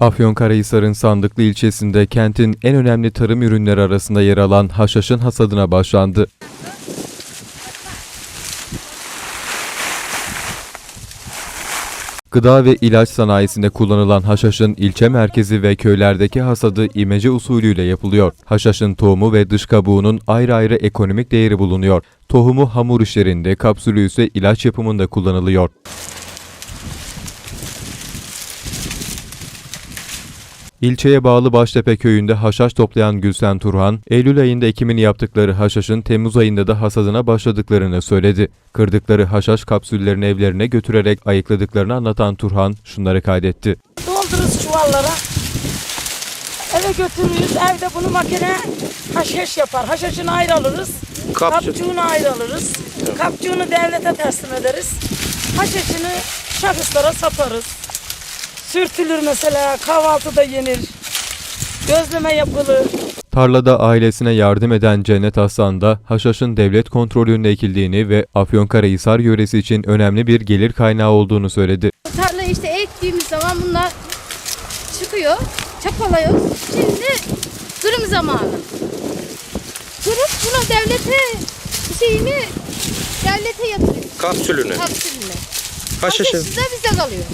Afyonkarahisar'ın Sandıklı ilçesinde kentin en önemli tarım ürünleri arasında yer alan haşhaşın hasadına başlandı. Gıda ve ilaç sanayisinde kullanılan haşhaşın ilçe merkezi ve köylerdeki hasadı imece usulüyle yapılıyor. Haşhaşın tohumu ve dış kabuğunun ayrı ayrı ekonomik değeri bulunuyor. Tohumu hamur işlerinde, kapsülü ise ilaç yapımında kullanılıyor. İlçeye bağlı Baştepe köyünde haşhaş toplayan Gülsen Turhan, Eylül ayında ekimini yaptıkları haşhaşın Temmuz ayında da hasadına başladıklarını söyledi. Kırdıkları haşhaş kapsüllerini evlerine götürerek ayıkladıklarını anlatan Turhan şunları kaydetti. Doldururuz çuvallara. Eve götürürüz. Evde bunu makine haşhaş yapar. Haşhaşını ayrı alırız. Kapçuğunu ayrı alırız. Kapçuğunu devlete teslim ederiz. Haşhaşını şahıslara satarız. Sürtülür mesela. Kahvaltıda yenir. Gözleme yapılır. Tarlada ailesine yardım eden Cennet Aslan da haşhaşın devlet kontrolünde ekildiğini ve Afyonkarahisar yöresi için önemli bir gelir kaynağı olduğunu söyledi. Tarla işte ektiğimiz zaman bunlar çıkıyor, çapalıyor. Şimdi kırım zamanı. Kırıp bunu devlete şeyini devlete yatırıyor. Kapsülünü. Kapsülüne. Haşhaşı. Haşhaşı da bizde kalıyor.